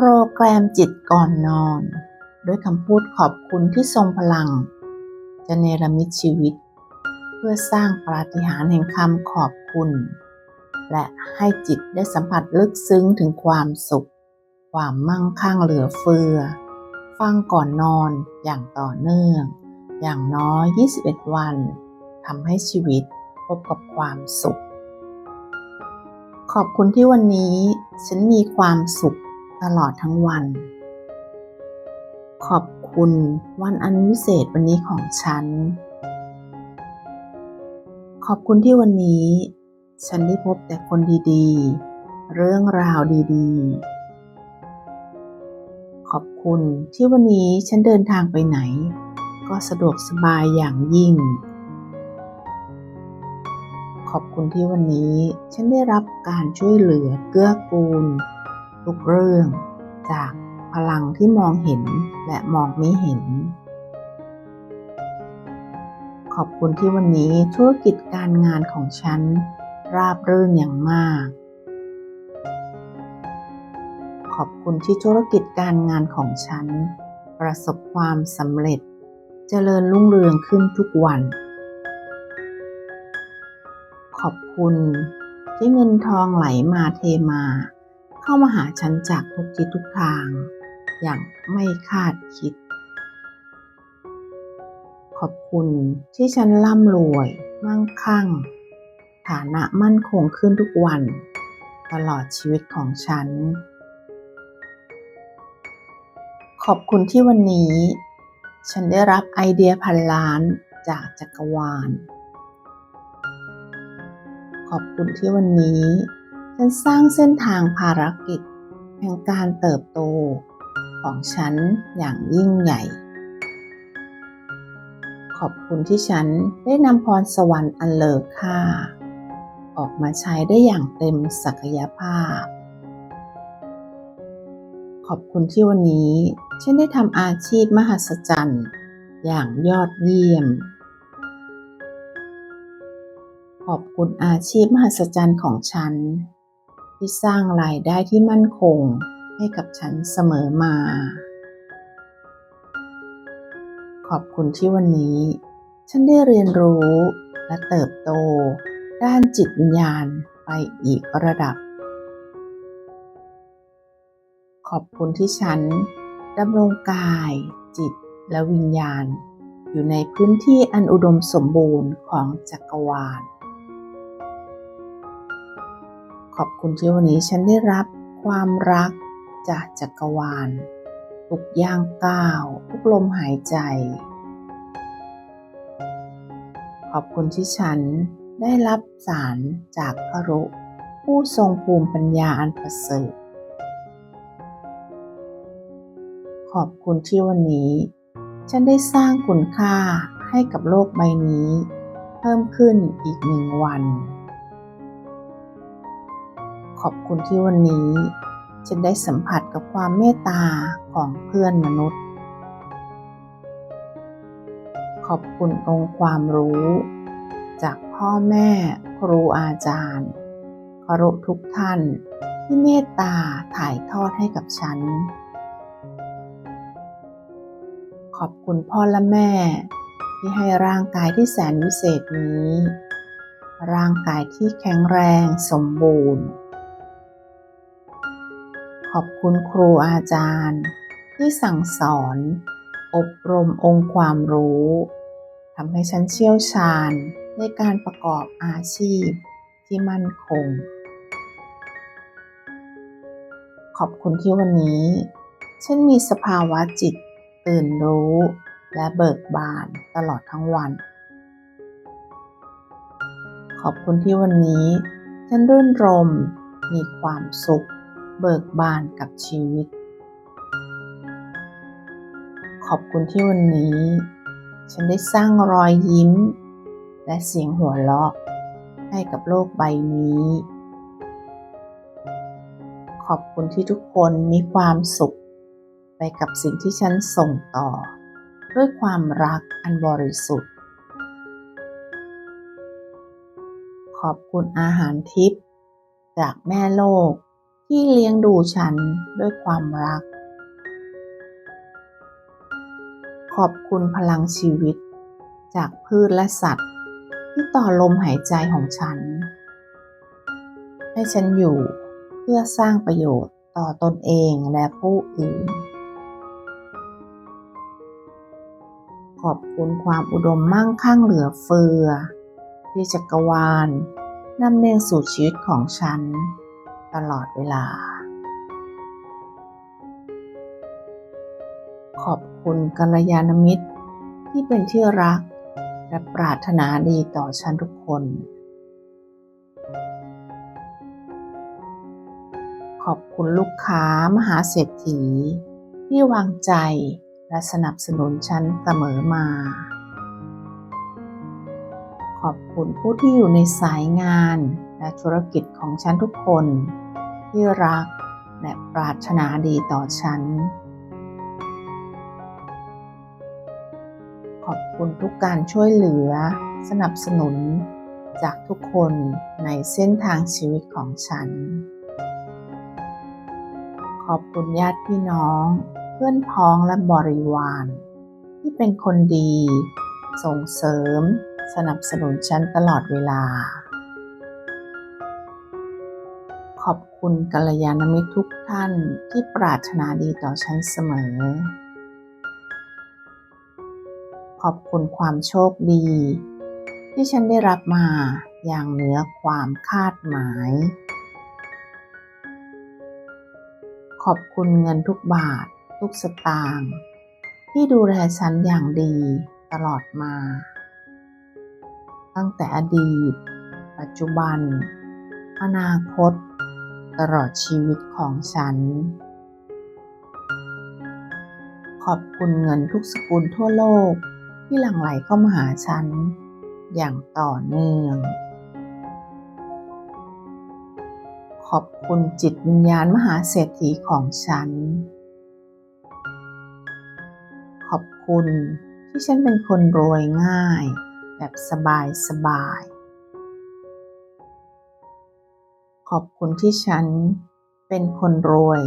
โปรแกรมจิตก่อนนอน ด้วยคำพูดขอบคุณที่ทรงพลัง จะเนรมิตชีวิต เพื่อสร้างปาฏิหาริย์แห่งคำขอบคุณ และให้จิตได้สัมผัสลึกซึ้งถึงความสุข ความมั่งคั่งเหลือเฟือ ฟังก่อนนอนอย่างต่อเนื่อง อย่างน้อย 21 วันทำให้ชีวิตพบกับความสุข ขอบคุณที่วันนี้ฉันมีความสุข ตลอดทั้งวัน ขอบคุณวันอันวิเศษวันนี้ของฉัน ขอบคุณที่วันนี้ ฉันได้พบแต่คนดีๆ เรื่องราวดีๆ ขอบคุณที่วันนี้ฉันเดินทางไปไหน ก็สะดวกสบายอย่างยิ่งขอบคุณที่วันนี้ฉันได้รับการช่วยเหลือเกื้อกูล ทุกเรื่อง จากพลังที่มองเห็นและมองไม่เห็น ขอบคุณที่วันนี้ธุรกิจการงานของฉัน ราบรื่นอย่างมาก ขอบคุณที่ธุรกิจการงานของฉัน ประสบความสำเร็จเจริญรุ่งเรืองขึ้นทุกวัน ขอบคุณที่เงินทองไหลมาเทมา เข้ามาหาฉันจากทุกทิศทุกทาง อย่างไม่คาดคิด ขอบคุณที่ฉันร่ำรวย มั่งคั่ง ฐานะมั่นคงขึ้นทุกวัน ตลอดชีวิตของฉัน ขอบคุณที่วันนี้ ฉันได้รับไอเดียพันล้านจากจักรวาล ขอบคุณที่วันนี้ ฉันสร้างเส้นทางภารกิจแห่งการเติบโตของฉันอย่างยิ่งใหญ่ ขอบคุณที่ฉันได้นำพรสวรรค์อันเลอค่า ออกมาใช้ได้อย่างเต็มศักยภาพ ขอบคุณที่วันนี้ฉันได้ทำอาชีพมหัศจรรย์อย่างยอดเยี่ยม ขอบคุณอาชีพมหัศจรรย์ของฉัน ที่สร้างรายได้ที่มั่นคงให้กับฉันเสมอมา ขอบคุณที่วันนี้ ฉันได้เรียนรู้และเติบโต ด้านจิตวิญญาณไปอีกระดับ ขอบคุณที่ฉันดำรงกาย จิตและวิญญาณ อยู่ในพื้นที่อันอุดมสมบูรณ์ของจักรวาล ขอบคุณที่วันนี้ฉันได้รับความรักจากจักรวาล ทุกย่างก้าว ทุกลมหายใจ ขอบคุณที่ฉันได้รับสารจากพระรุผู้ทรงภูมิปัญญาอันประเสริฐ ขอบคุณที่วันนี้ ฉันได้สร้างคุณค่าให้กับโลกใบนี้ เพิ่มขึ้นอีกหนึ่งวัน ขอบคุณที่วันนี้ ฉันได้สัมผัสกับความเมตตาของเพื่อนมนุษย์ ขอบคุณองค์ความรู้ จากพ่อแม่ครูอาจารย์ครพทุกท่านที่เมตตาถ่ายทอดให้กับฉัน ขอบคุณพ่อและแม่ที่ให้ร่างกายที่แสนวิเศษนี้ ร่างกายที่แข็งแรงสมบูรณ์ ขอบคุณครูอาจารย์ ที่สั่งสอน อบรมองค์ความรู้ทำให้ฉันเชี่ยวชาญในการประกอบอาชีพที่มั่นคง ขอบคุณที่วันนี้ ฉันมีสภาวะจิตตื่นรู้และเบิกบานตลอดทั้งวัน ขอบคุณที่วันนี้ ฉันรื่นรมมีความสุข เบิกบานกับชีวิต ขอบคุณที่วันนี้ ฉันได้สร้างรอยยิ้ม และเสียงหัวเราะให้กับโลกใบนี้ ขอบคุณที่ทุกคนมีความสุข ไปกับสิ่งที่ฉันส่งต่อ ด้วยความรักอันบริสุทธิ์ ขอบคุณอาหารทิพย์จากแม่โลก ที่เลี้ยงดูฉันด้วยความรัก ขอบคุณพลังชีวิต จากพืชและสัตว์ ที่ต่อลมหายใจของฉัน ให้ฉันอยู่เพื่อสร้างประโยชน์ต่อตนเองและผู้อื่น ขอบคุณความอุดมมั่งคั่งเหลือเฟือ ที่จักรวาลนำเนียงสู่ชีวิตของฉัน ตลอดเวลา ขอบคุณกัลยาณมิตรที่เป็นที่รัก และปรารถนาดีต่อฉันทุกคน ขอบคุณลูกค้ามหาเศรษฐี ที่วางใจและสนับสนุนฉันเสมอมา ขอบคุณผู้ที่อยู่ในสายงาน และธุรกิจของฉันทุกคนที่รักและปรารถนาดีต่อฉัน ขอบคุณทุกการช่วยเหลือ สนับสนุนจากทุกคนในเส้นทางชีวิตของฉัน ขอบคุณญาติพี่น้อง เพื่อนพ้องและบริวาร ที่เป็นคนดี ส่งเสริม สนับสนุนฉันตลอดเวลา คุณกัลยาณมิตรทุกท่านที่ปรารถนาดีต่อฉันเสมอ ขอบคุณความโชคดี ที่ฉันได้รับมาอย่างเหนือความคาดหมาย ขอบคุณเงินทุกบาททุกสตางค์ที่ดูแลฉันอย่างดีตลอดมา ตั้งแต่อดีต ปัจจุบัน อนาคต ตลอดชีวิตของฉัน ขอบคุณเงินทุกสกุลทั่วโลกที่หลั่งไหลเข้ามาหาฉัน อย่างต่อเนื่อง ขอบคุณจิตวิญญาณมหาเศรษฐีของฉัน ขอบคุณที่ฉันเป็นคนรวยง่าย แบบสบายสบาย ขอบคุณที่ฉันเป็นคนรวย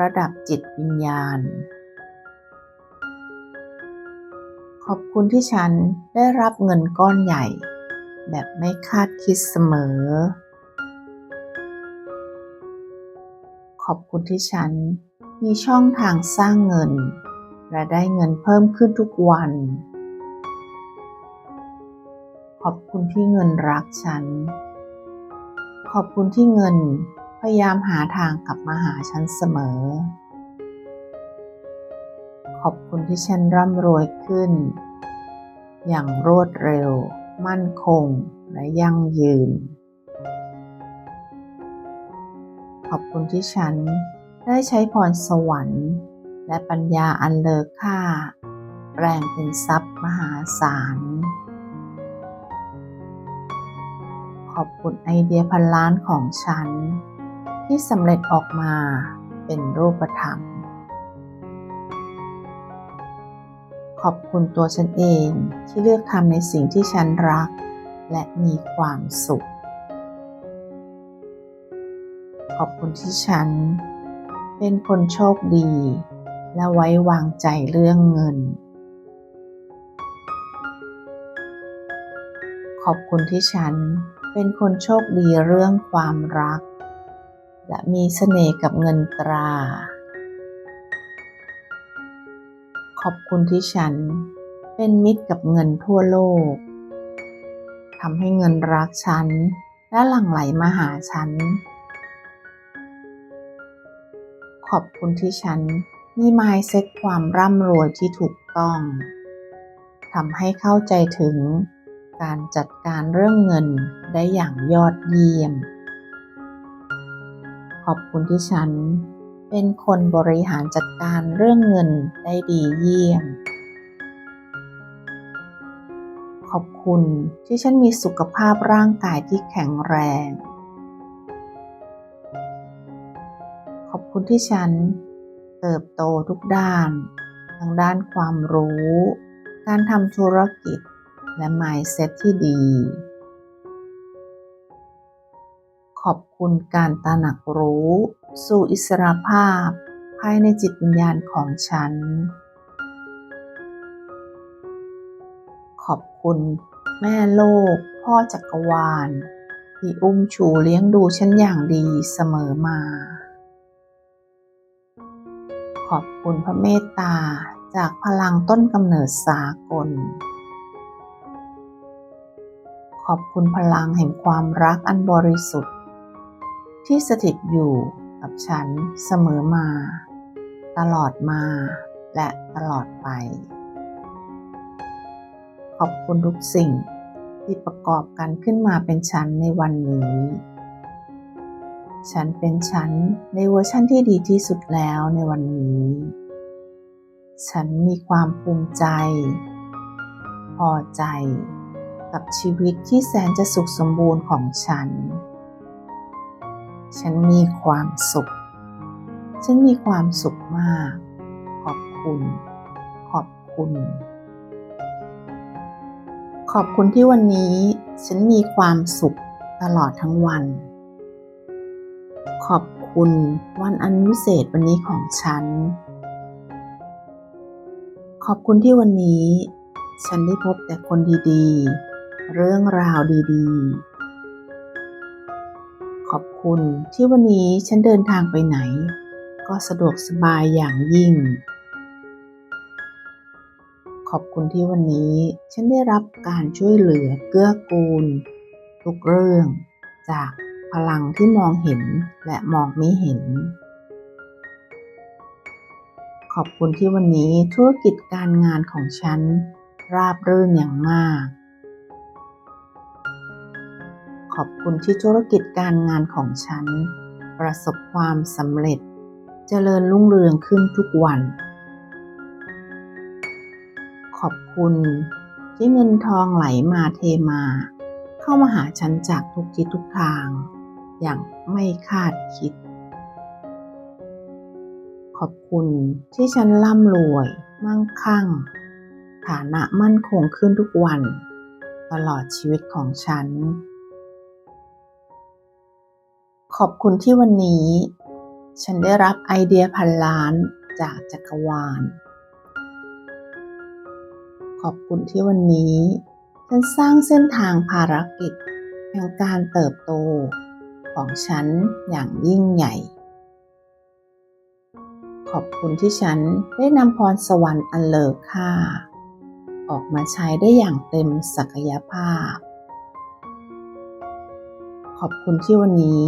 ระดับจิตวิญญาณ ขอบคุณที่ฉันได้รับเงินก้อนใหญ่ แบบไม่คาดคิดเสมอ ขอบคุณที่ฉันมีช่องทางสร้างเงิน และได้เงินเพิ่มขึ้นทุกวัน ขอบคุณที่เงินรักฉัน ขอบคุณที่เงินพยายามหาทางกลับมาหาฉันเสมอ ขอบคุณที่ฉันร่ำรวยขึ้น อย่างรวดเร็ว มั่นคง และยั่งยืน ขอบคุณที่ฉันได้ใช้พรสวรรค์ และปัญญาอันเลอค่า แปลงเป็นทรัพย์มหาศาล ขอบคุณไอเดียพันล้านของฉัน ที่สำเร็จออกมาเป็นรูปธรรม ขอบคุณตัวฉันเองที่เลือกทำในสิ่งที่ฉันรัก และมีความสุข ขอบคุณที่ฉัน เป็นคนโชคดี และไว้วางใจเรื่องเงินขอบคุณที่ฉัน เป็นคนโชคดีเรื่องความรัก และมีเสน่ห์กับเงินตรา ขอบคุณที่ฉันเป็นมิตรกับเงินทั่วโลกทำให้เงินรักฉัน และหลั่งไหลมาหาฉัน ขอบคุณที่ฉันมีไมายเซ็ตความร่ำรวยที่ถูกต้องทำให้เข้าใจถึง การจัดการเรื่องเงินได้อย่างยอดเยี่ยม ขอบคุณที่ฉันเป็นคนบริหารจัดการเรื่องเงินได้ดีเยี่ยม ขอบคุณที่ฉันมีสุขภาพร่างกายที่แข็งแรง ขอบคุณที่ฉันเติบโตทุกด้าน ทั้งด้านความรู้ การทำธุรกิจ และ mindset ที่ดี ขอบคุณการตระหนักรู้ สู่อิสรภาพ ภายในจิตวิญญาณของฉัน ขอบคุณแม่โลก พ่อจักรวาล ที่อุ้มชูเลี้ยงดูฉันอย่างดีเสมอมา ขอบคุณพระเมตตาจากพลังต้นกำเนิดสากล ขอบคุณพลังแห่งความรักอันบริสุทธิ์ ที่สถิตอยู่กับฉันเสมอมา ตลอดมาและตลอดไป ขอบคุณทุกสิ่งที่ประกอบกันขึ้นมาเป็นฉันในวันนี้ ฉันเป็นฉันในเวอร์ชั่นที่ดีที่สุดแล้วในวันนี้ ฉันมีความภูมิใจ พอใจ กับชีวิตที่แสนจะสุขสมบูรณ์ของฉัน ฉันมีความสุข ฉันมีความสุขมาก ขอบคุณ ขอบคุณ ขอบคุณที่วันนี้ฉันมีความสุขตลอดทั้งวัน ขอบคุณวันอันวิเศษวันนี้ของฉัน ขอบคุณที่วันนี้ฉันได้พบแต่คนดีๆ เรื่องราวดีๆ ขอบคุณที่วันนี้ฉันเดินทางไปไหน ก็สะดวกสบายอย่างยิ่ง ขอบคุณที่วันนี้ฉันได้รับการช่วยเหลือเกื้อกูล ทุกเรื่อง จากพลังที่มองเห็นและมองไม่เห็นขอบคุณที่วันนี้ธุรกิจการงานของฉัน ราบรื่นอย่างมาก ขอบคุณที่ธุรกิจการงานของฉัน ประสบความสำเร็จเจริญรุ่งเรืองขึ้นทุกวัน ขอบคุณที่เงินทองไหลมาเทมา เข้ามาหาฉันจากทุกทิศทุกทาง อย่างไม่คาดคิด ขอบคุณที่ฉันร่ำรวย มั่งคั่ง ฐานะมั่นคงขึ้นทุกวัน ตลอดชีวิตของฉัน ขอบคุณที่วันนี้ ฉันได้รับไอเดียพันล้านจากจักรวาล ขอบคุณที่วันนี้ ฉันสร้างเส้นทางภารกิจแห่งการเติบโตของฉันอย่างยิ่งใหญ่ ขอบคุณที่ฉันได้นำพรสวรรค์อันเลอค่า ออกมาใช้ได้อย่างเต็มศักยภาพ ขอบคุณที่วันนี้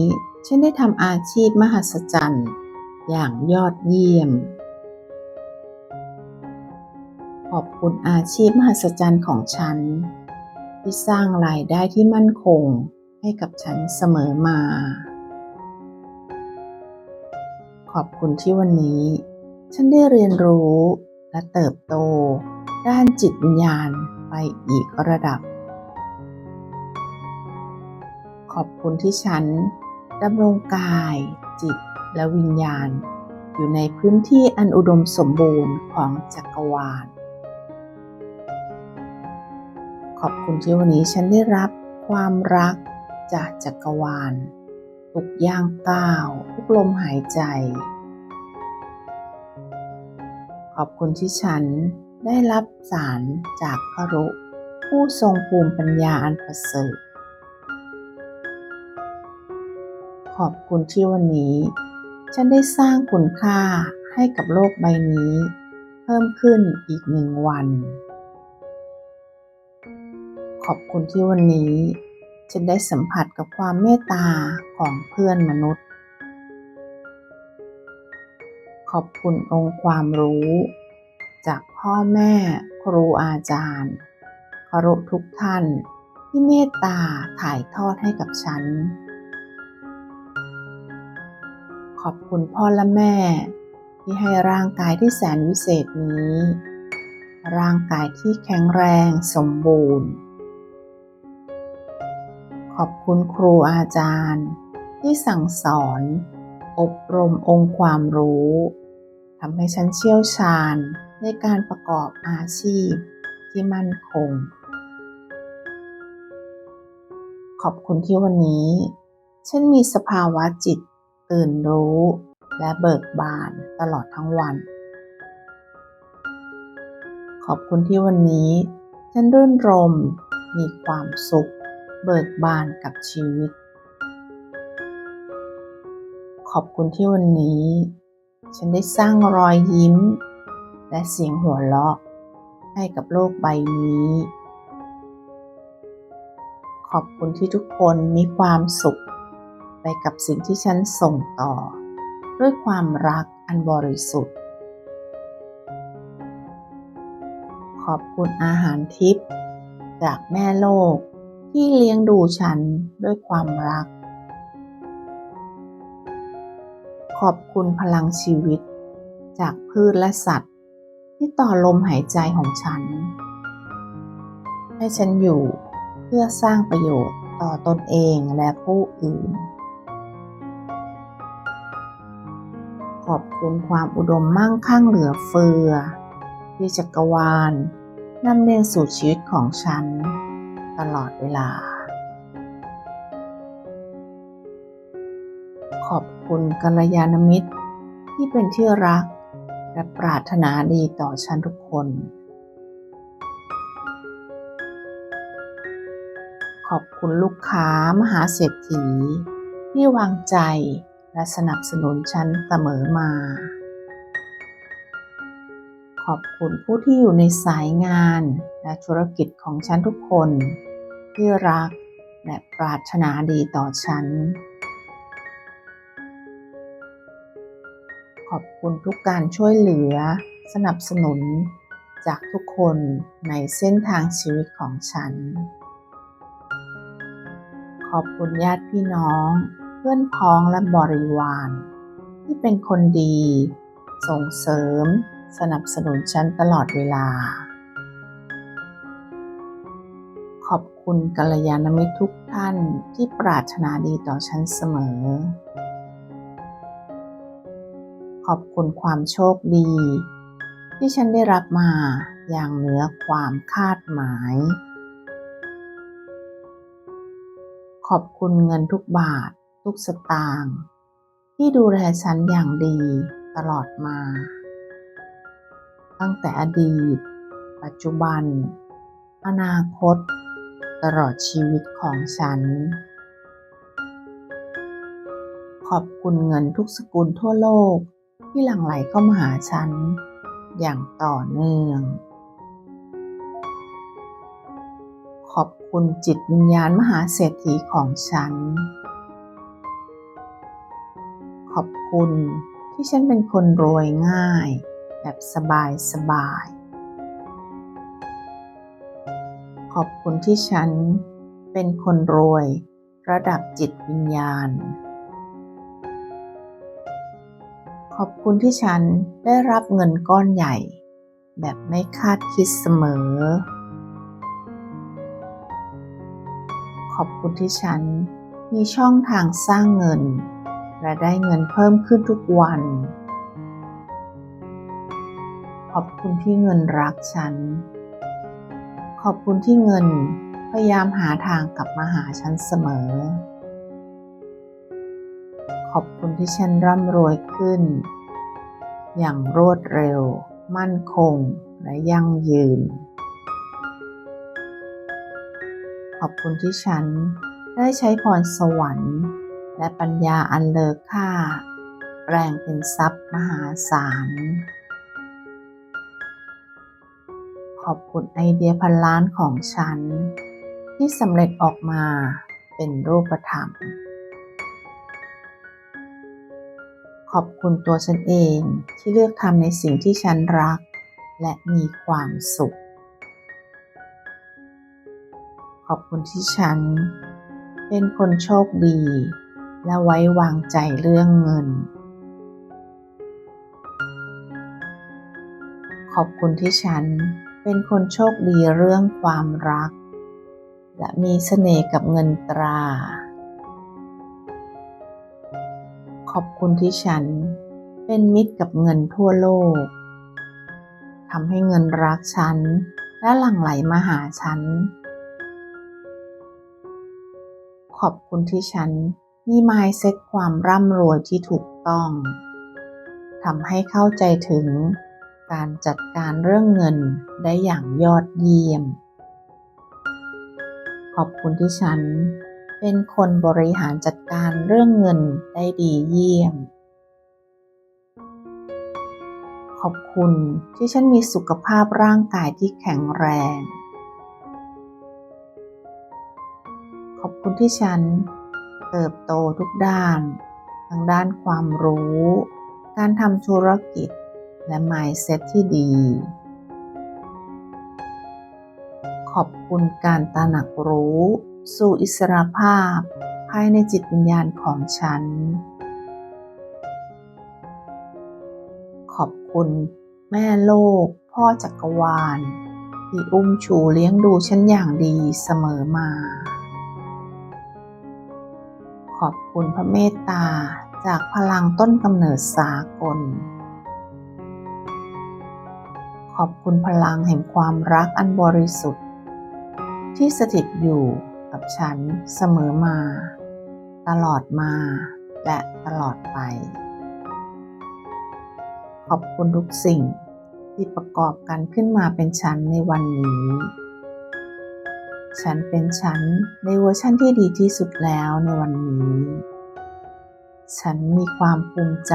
ฉันได้ทำอาชีพมหัศจรรย์ อย่างยอดเยี่ยม ขอบคุณอาชีพมหัศจรรย์ของฉัน ที่สร้างรายได้ที่มั่นคงให้กับฉันเสมอมา ขอบคุณที่วันนี้ ฉันได้เรียนรู้และเติบโต ด้านจิตวิญญาณไปอีกระดับ ขอบคุณที่ฉัน ดำรงกาย จิตและวิญญาณ อยู่ในพื้นที่อันอุดมสมบูรณ์ของจักรวาล ขอบคุณที่วันนี้ฉันได้รับความรักจากจักรวาล ทุกย่างก้าว ทุกลมหายใจ ขอบคุณที่ฉันได้รับสารจากพระรุผู้ทรงภูมิปัญญาอันประเสริฐ ขอบคุณที่วันนี้ ฉันได้สร้างคุณค่าให้กับโลกใบนี้ เพิ่มขึ้นอีกหนึ่งวัน ขอบคุณที่วันนี้ ฉันได้สัมผัสกับความเมตตาของเพื่อนมนุษย์ ขอบคุณองค์ความรู้ จากพ่อแม่ครูอาจารย์เคารพทุกท่านที่เมตตาถ่ายทอดให้กับฉัน ขอบคุณพ่อและแม่ ที่ให้ร่างกายที่แสนวิเศษนี้ ร่างกายที่แข็งแรงสมบูรณ์ ขอบคุณครูอาจารย์ ที่สั่งสอน อบรมองค์ความรู้ทำให้ฉันเชี่ยวชาญในการประกอบอาชีพที่มั่นคง ขอบคุณที่วันนี้ ฉันมีสภาวะจิต ตื่นรู้และเบิกบานตลอดทั้งวัน ขอบคุณที่วันนี้ ฉันรื่นรม มีความสุข เบิกบานกับชีวิต ขอบคุณที่วันนี้ ฉันได้สร้างรอยยิ้ม และเสียงหัวเราะให้กับโลกใบนี้ ขอบคุณที่ทุกคนมีความสุข ไปกับสิ่งที่ฉันส่งต่อ ด้วยความรักอันบริสุทธิ์ ขอบคุณอาหารทิพย์จากแม่โลกที่เลี้ยงดูฉันด้วยความรัก ขอบคุณพลังชีวิต จากพืชและสัตว์ ที่ต่อลมหายใจของฉัน ให้ฉันอยู่เพื่อสร้างประโยชน์ต่อตนเองและผู้อื่น ขอบคุณความอุดมมั่งคั่งเหลือเฟือ ที่จักรวาลนำเนียงสู่ชีวิตของฉัน ตลอดเวลา ขอบคุณกัลยาณมิตร ที่เป็นที่รัก และปรารถนาดีต่อฉันทุกคน ขอบคุณลูกค้ามหาเศรษฐีที่วางใจ และสนับสนุนฉันเสมอมา ขอบคุณผู้ที่อยู่ในสายงานและธุรกิจของฉันทุกคนที่รักและปรารถนาดีต่อฉัน ขอบคุณทุกการช่วยเหลือ สนับสนุนจากทุกคนในเส้นทางชีวิตของฉัน ขอบคุณญาติพี่น้อง พื่อนพ้องและบริวาร ที่เป็นคนดี ส่งเสริม สนับสนุนฉันตลอดเวลา ขอบคุณกัลยาณมิตรทุกท่านที่ปรารถนาดีต่อฉันเสมอ ขอบคุณความโชคดี ที่ฉันได้รับมาอย่างเหนือความคาดหมาย ขอบคุณเงินทุกบาท ทุกสตางค์ที่ดูแลฉันอย่างดีตลอดมา ตั้งแต่อดีต ปัจจุบัน อนาคต ตลอดชีวิตของฉัน ขอบคุณเงินทุกสกุลทั่วโลกที่หลั่งไหลเข้ามาหาฉัน อย่างต่อเนื่องขอบคุณจิตวิญญาณมหาเศรษฐีของฉัน ขอบคุณที่ฉันเป็นคนรวยง่าย แบบสบายสบาย ขอบคุณที่ฉันเป็นคนรวยระดับจิตวิญญาณ ขอบคุณที่ฉันได้รับเงินก้อนใหญ่ แบบไม่คาดคิดเสมอ ขอบคุณที่ฉันมีช่องทางสร้างเงิน และได้เงินเพิ่มขึ้นทุกวัน ขอบคุณที่เงินรักฉัน ขอบคุณที่เงินพยายามหาทางกลับมาหาฉันเสมอ ขอบคุณที่ฉันร่ำรวยขึ้น อย่างรวดเร็ว มั่นคง และยั่งยืน ขอบคุณที่ฉันได้ใช้พรสวรรค์ และปัญญาอันเลอค่า แปลงเป็นทรัพย์มหาศาล ขอบคุณไอเดียพันล้านของฉัน ที่สำเร็จออกมาเป็นรูปธรรม ขอบคุณตัวฉันเองที่เลือกทำในสิ่งที่ฉันรัก และมีความสุข ขอบคุณที่ฉันเป็นคนโชคดี และไว้วางใจเรื่องเงิน ขอบคุณที่ฉันเป็นคนโชคดีเรื่องความรัก และมีเสน่ห์กับเงินตรา ขอบคุณที่ฉันเป็นมิตรกับเงินทั่วโลกทำให้เงินรักฉัน และหลั่งไหลมาหาฉัน ขอบคุณที่ฉัน มี mindset ความร่ำรวยที่ถูกต้องทำให้เข้าใจถึงการจัดการเรื่องเงินได้อย่างยอดเยี่ยม ขอบคุณที่ฉันเป็นคนบริหารจัดการเรื่องเงินได้ดีเยี่ยม ขอบคุณที่ฉันมีสุขภาพร่างกายที่แข็งแรง ขอบคุณที่ฉัน เติบโตทุกด้าน ทั้งด้านความรู้ การทำธุรกิจ และ mindset ที่ดี ขอบคุณการตระหนักรู้ สู่อิสรภาพ ภายในจิตวิญญาณของฉัน ขอบคุณแม่โลก พ่อจักรวาล ที่อุ้มชูเลี้ยงดูฉันอย่างดีเสมอมา อบคุณพระเมตตาจากพลังต้นกำเนิดสากล ขอบคุณพลังแห่งความรักอันบริสุทธิ์ ที่สถิตอยู่กับฉันเสมอมา ตลอดมาและตลอดไป ขอบคุณทุกสิ่งที่ประกอบกันขึ้นมาเป็นฉันในวันนี้ ฉันเป็นฉันในเวอร์ชั่นที่ดีที่สุดแล้วในวันนี้ ฉันมีความภูมิใจ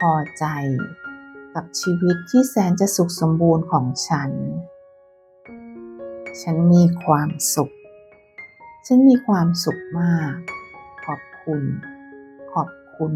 พอใจ กับชีวิตที่แสนจะสุขสมบูรณ์ของฉัน ฉันมีความสุข ฉันมีความสุขมาก ขอบคุณ ขอบคุณ